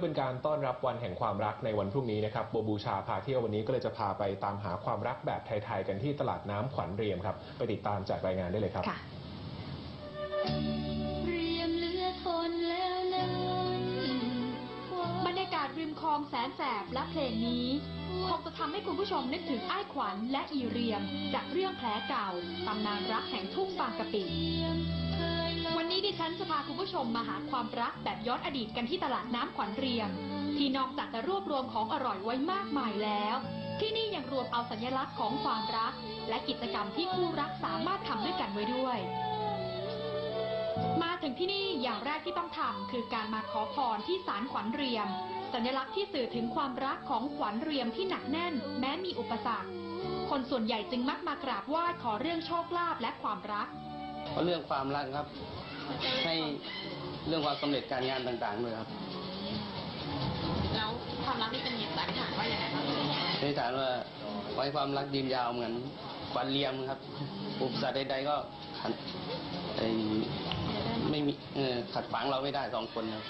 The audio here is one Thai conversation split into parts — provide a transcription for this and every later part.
เป็นการต้อนรับวันแห่งความรักในวันพรุ่งนี้นะครับโบบูชาพาเที่ยววันนี้ก็เลยจะพาไปตามหาความรักแบบไทยๆกันที่ตลาดน้ำขวัญเรียมครับ ไปติดตามจากรายงานได้เลยครับ ค่ะ เรียมเหลือทนแล้วนั้นบรรยากาศริมคลองแสนแสบและเพลงนี้คงจะทำให้คุณผู้ชมนึกถึงอ้ายขวัญและอีเรียม จากเรื่องแผลเก่าตำนานรักแห่งทุ่งบางกะปิเคยล วันนี้ดิฉันจะพาคุณผู้ชมมาหาความรักแบบย้อนอดีตกันที่ตลาดน้ำขวัญเรียมที่นอกจากจะรวบรวมของอร่อยไว้มากมายแล้ว ที่นี่ยังรวมเอาสัญลักษณ์ของความรัก และกิจกรรมที่คู่รักสามารถทำด้วยกันไว้ด้วย มาถึงที่นี่อย่างแรกที่ต้องทำคือการมาขอพรที่ศาลขวัญเรียม สัญลักษณ์ที่สื่อถึงความรักของขวัญเรียมที่หนักแน่น แม้มีอุปสรรค คนส่วนใหญ่จึงมักมากราบไหว้ขอเรื่องโชคลาภและความรัก เพราะเรื่องความรักครับให้เรื่องความสำเร็จการงานต่างๆเลยครับแล้วความรักนี่เป็นสันนิษฐานว่าอย่างไรบ้างในฐานว่าไว้ความรักยืนยาวเหมือนควันเลียมครับอุปสรรคใดๆก็ขัดไอ้ ไม่มีเออขัดขวางเราไม่ได้สองคนครับ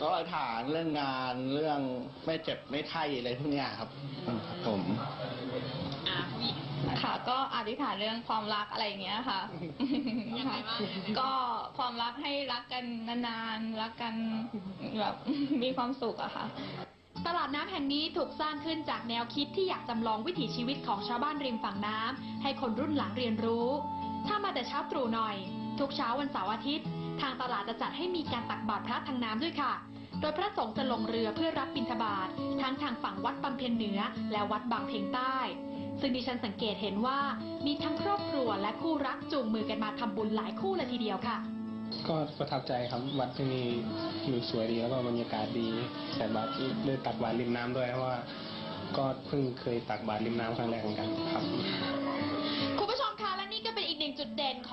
ก็อธิษฐานเรื่องงานเรื่องไม่เจ็บไม่ไข้อะไรพวกเนี้ยครับอืมครับผมอ่าผู้หญิงค่ะก็อธิษฐานเรื่องความรักอะไรอย่างเงี้ยค่ะยังไงบ้างก็ความรักให้รักกันนานๆรักกันแบบมีความสุขอะค่ะตลาดน้ำแห่งนี้ถูกสร้างขึ้นจากแนวคิดที่อยากจำลองวิถีชีวิตของชาวบ้านริมฝั่งน้ำให้คนรุ่นหลังเรียนรู้ ถ้ามาแต่เช้าตรู่หน่อย ทุกเช้าวันเสาร์อาทิตย์ ทางตลาดจะจัดให้มีการตักบาตรพระทางน้ำด้วยค่ะ โดยพระสงฆ์จะลงเรือเพื่อรับบิณฑบาตทั้งทางฝั่งวัดบำเพ็ญเหนือ และวัดบางเพ็งใต้ ซึ่งดิฉันสังเกตเห็นว่ามีทั้งครอบครัวและคู่รักจูงมือกันมาทำบุญหลายคู่เลยทีเดียวค่ะ ก็ประทับใจครับวัดที่นี่วิวสวยดีแล้วก็บรรยากาศดีใส่บาตรเลยตักบาตรริมน้ำด้วยเพราะว่าก็เพิ่งเคยตักบาตรริมน้ำครั้งแรกเหมือนกันครับ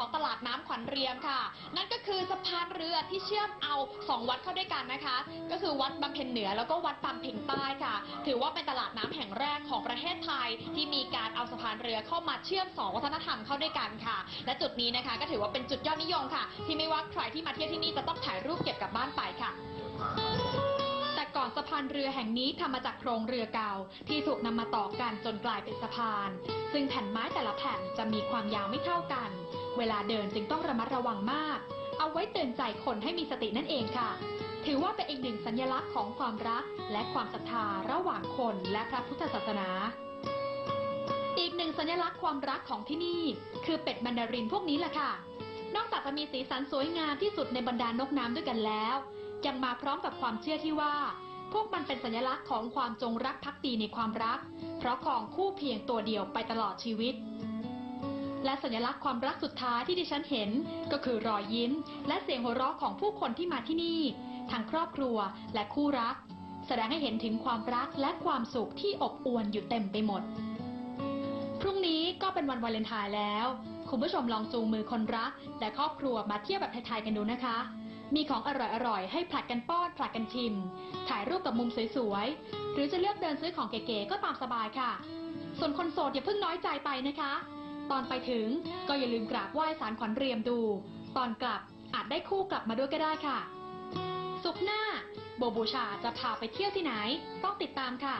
ของตลาดน้ำขวัญเรียมค่ะ นั่นก็คือสะพานเรือที่เชื่อมเอาสองวัดเข้าด้วยกันนะคะ ก็คือวัดบำเพ็ญเหนือแล้วก็วัดบำเพ็ญใต้ค่ะ ถือว่าเป็นตลาดน้ำแห่งแรกของประเทศไทย ที่มีการเอาสะพานเรือเข้ามาเชื่อมสองวัฒนธรรมเข้าด้วยกันค่ะ และจุดนี้นะคะ ก็ถือว่าเป็นจุดยอดนิยมค่ะ ที่ไม่ว่าใครที่มาเที่ยวที่นี่จะต้องถ่ายรูปเก็บกลับบ้านไปค่ะแต่ะ พานเรือแห่งนี้ทำมาจากโครงเรือเก่า ที่ถูกนำมาต่อกันจนกลายเป็นสะพาน ซึ่งแผ่นไม้แต่ละแผ่นจะมีความยาวไม่เท่ากัน เวลาเดินจึงต้องระมัดระวังมาก เอาไว้เตือนใจคนให้มีสตินั่นเองค่ะ ถือว่าเป็นอีกหนึ่งสัญลักษณ์ของความรัก และความศรัทธาระหว่างคนและพระพุทธศาสนาอีกหนึ่งสัญลักษณ์ความรักของที่นี่ คือเป็ดแมนดารินพวกนี้แหละค่ะ นอกจากจะมีสีสันสวยงามที่สุดในบรรดานกน้ำด้วยกันแล้ว ยังมาพร้อมกับความเชื่อที่ว่า พวกมันเป็นสัญลักษณ์ของความจงรักภักดีในความรัก เพราะของคู่เพียงตัวเดียวไปตลอดชีวิต และสัญลักษณ์ความรักสุดท้ายที่ดิฉันเห็น ก็คือรอยยิ้ม และเสียงหัวเราะของผู้คนที่มาที่นี่ทั้งครอบครัวและคู่รัก แสดงให้เห็นถึงความรักและความสุขที่อบอวลอยู่เต็มไปหมด พรุ่งนี้ก็เป็นวันวาเลนไทน์แล้ว คุณผู้ชมลองจูงมือคนรัก และครอบครัวมาเที่ยวแบบไทยๆกันดูนะคะ มีของอร่อยๆ ให้ผลัดกันป้อนผลัดกันชิม ถ่ายรูปกับมุมสวยๆ หรือจะเลือกเดินซื้อของเก๋ๆก็ตามสบายค่ะ ส่วนคนโสดอย่าเพิ่งน้อยใจไปนะคะ ตอนไปถึงก็อย่าลืมกราบไหว้สารขวัญเรียมดู ตอนกลับอาจได้คู่กลับมาด้วยก็ได้ค่ะ สุขหน้า โบบูชาจะพาไปเที่ยวที่ไหน ต้องติดตามค่ะ